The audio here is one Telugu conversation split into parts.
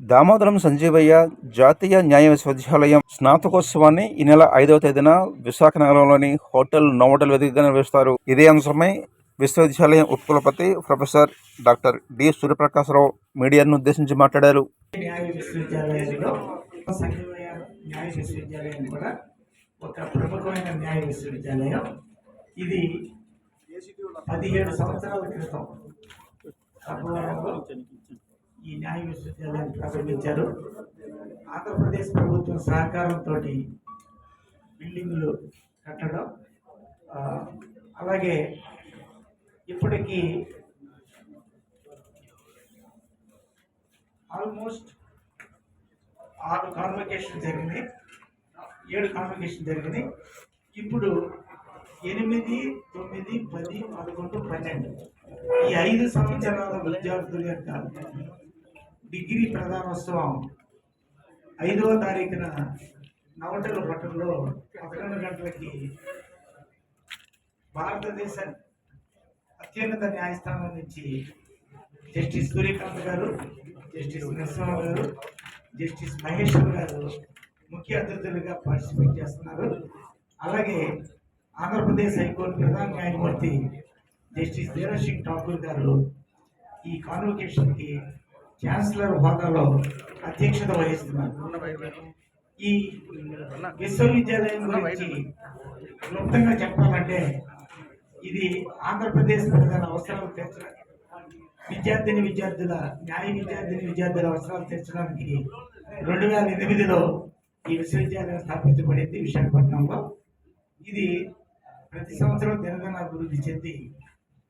దామోదరం సంజీవయ్య జాతీయ న్యాయ విశ్వవిద్యాలయం స్నాతకోత్సవాన్ని ఈ నెల ఐదవ తేదీన విశాఖ నగరంలోని హోటల్ నోవటల్ వేదికగా నిర్వహిస్తారు. ఇదే అంశమై విశ్వవిద్యాలయం ఉపకులపతి ప్రొఫెసర్ డాక్టర్ డి సూర్యప్రకాశరావు మీడియాను ఉద్దేశించి మాట్లాడారు. న్యాయ న్యాయ విశ్వవిద్యాలయం కూడా ఒక ప్రముఖమైన న్యాయ విశ్వవిద్యాలయం. ఇది పదిహేడు సంవత్సరాల క్రితం. ఈ న్యాయ విశ్వవిద్యాలయాన్ని ప్రారంభించారు. ఆంధ్రప్రదేశ్ ప్రభుత్వం సహకారంతో బిల్డింగులు కట్టడం అలాగే ఇప్పటికీ ఆల్మోస్ట్ ఆరు కాన్వకేషన్ జరిగినాయి ఏడు కాన్వకేషన్ జరిగినాయి ఇప్పుడు ఎనిమిది తొమ్మిది పది పదకొండు పన్నెండు ఈ ఐదు సంవత్సరాల విద్యార్థుల యొక్క డిగ్రీ ప్రధానోత్సవం ఐదవ తారీఖున నవటల పట్టణంలో పదకొండు గంటలకి భారతదేశ అత్యున్నత న్యాయస్థానం నుంచి జస్టిస్ సూర్యకాంత్ గారు జస్టిస్ నరసింహ గారు జస్టిస్ మహేశ్వర్ గారు ముఖ్య అతిథులుగా పార్టిసిపేట్ చేస్తున్నారు. అలాగే ఆంధ్రప్రదేశ్ హైకోర్టు ప్రధాన న్యాయమూర్తి జస్టిస్ ధీరజ్ సింగ్ ఠాకూర్ గారు ఈ కాన్వకేషన్కి ఛాన్సలర్ హోదాలో అధ్యక్షత వహిస్తున్నారు. ఈ విశ్వవిద్యాలయం గురించి క్లుప్తంగా చెప్పాలంటే ఇది ఆంధ్రప్రదేశ్ ప్రజల అవసరాలు తీర్చడానికి విద్యార్థిని విద్యార్థుల న్యాయ విద్యార్థిని విద్యార్థుల అవసరాలు తీర్చడానికి రెండు వేల ఎనిమిదిలో ఈ విశ్వవిద్యాలయం స్థాపించబడింది విశాఖపట్నంలో. ఇది ప్రతి సంవత్సరం దినదిన అభివృద్ధి చెంది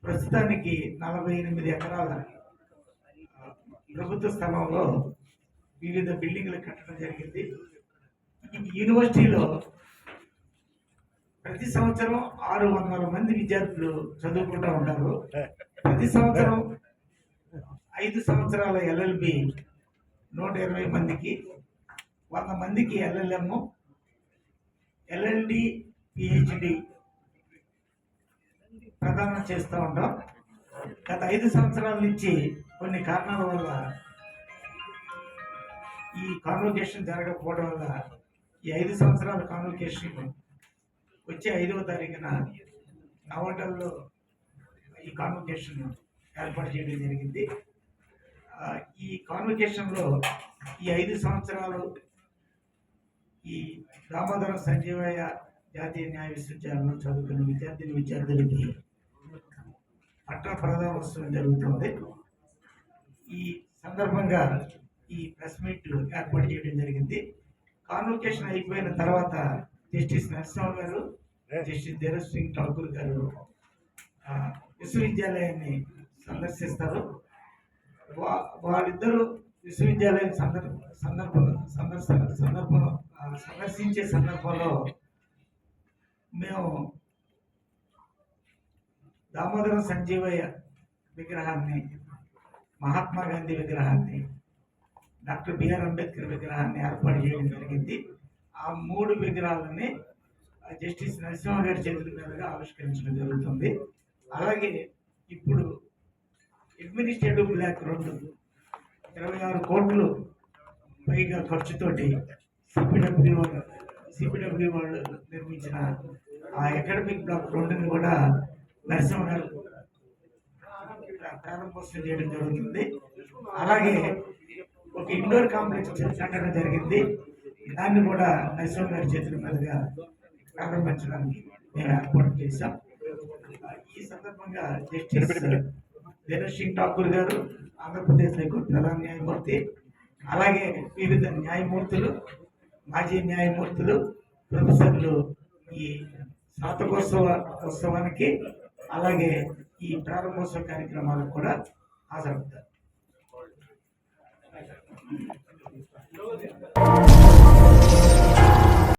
ప్రస్తుతానికి నలభై ఎనిమిది ఎకరాల ప్రభుత్వ స్థలంలో వివిధ బిల్డింగ్లు కట్టడం జరిగింది. యూనివర్సిటీలో ప్రతి సంవత్సరం ఆరు వందల మంది విద్యార్థులు చదువుకుంటూ ఉంటారు ప్రతి సంవత్సరం ఐదు సంవత్సరాల ఎల్ఎల్బి నూట ఇరవై మందికి వంద మందికి ఎల్ఎల్ఎం ఎల్ఎల్డి పిహెచ్డి ప్రదానం చేస్తూ ఉంటాం. గత ఐదు సంవత్సరాల నుంచి కొన్ని కారణాల వల్ల ఈ కాన్వకేషన్ జరగకపోవడం వల్ల ఈ ఐదు సంవత్సరాల కాన్వకేషన్ వచ్చే ఐదవ తారీఖున నవటల్లో ఈ కాన్వకేషన్ ఏర్పాటు చేయడం జరిగింది. ఈ కాన్వకేషన్లో ఈ ఐదు సంవత్సరాలు ఈ దామోదరం సంజీవయ్య జాతీయ న్యాయ విశ్వవిద్యాలయంలో చదువుకున్న విద్యార్థిని విద్యార్థులకి పట్టణ ప్రధానోత్సవం జరుగుతుంది. ఈ సందర్భంగా ఈ ప్రెస్ మీట్ ఏర్పాటు చేయడం జరిగింది. కాన్వకేషన్ అయిపోయిన తర్వాత జస్టిస్ నరసింహ గారు జస్టిస్ ధీరజ్ సింగ్ ఠాకూర్ గారు విశ్వవిద్యాలయాన్ని సందర్శిస్తారు. వా- వాళ్ళిద్దరూ విశ్వవిద్యాలయం సందర్భ సందర్భ సందర్శన సందర్భం సందర్శించే సందర్భంలో మేము దామోదరం సంజీవయ్య విగ్రహాన్ని మహాత్మా గాంధీ విగ్రహాన్ని డాక్టర్ బిఆర్ అంబేద్కర్ విగ్రహాన్ని ఏర్పాటు చేయడం జరిగింది. ఆ మూడు విగ్రహాలని ఆ, జస్టిస్ నరసింహ గారి చేతుల మీదుగా ఆవిష్కరించడం జరుగుతుంది. అలాగే ఇప్పుడు అడ్మినిస్ట్రేటివ్ బ్లాక్ రెండు ఇరవై ఆరు కోట్లు పైగా ఖర్చుతోటి సిపిడబ్ల్యూ సిపిడబ్ల్యూ వాళ్ళు నిర్మించిన ఆ అకాడమిక్ బ్లాక్ రెండుని కూడా నరసింహ గారు ప్రారంభోత్సవం చేయడం జరుగుతుంది. అలాగే ఒక ఇండోర్ కాంప్లెక్స్ కట్టడం జరిగింది. దాన్ని కూడా నరసింహ గారి చేతుల మీదుగా ప్రారంభించడానికి మేము ఏర్పాటు చేశాం. ఈ సందర్భంగా జస్టిస్ ధీరజ్ సింగ్ ఠాకూర్ గారు ఆంధ్రప్రదేశ్ హైకోర్టు ప్రధాన న్యాయమూర్తి అలాగే వివిధ న్యాయమూర్తులు మాజీ న్యాయమూర్తులు ప్రొఫెసర్లు ఈ స్నాతకోత్సవ ఉత్సవానికి అలాగే ఈ ప్రారంభోత్సవ కార్యక్రమాలకు కూడా హాజరవుతారు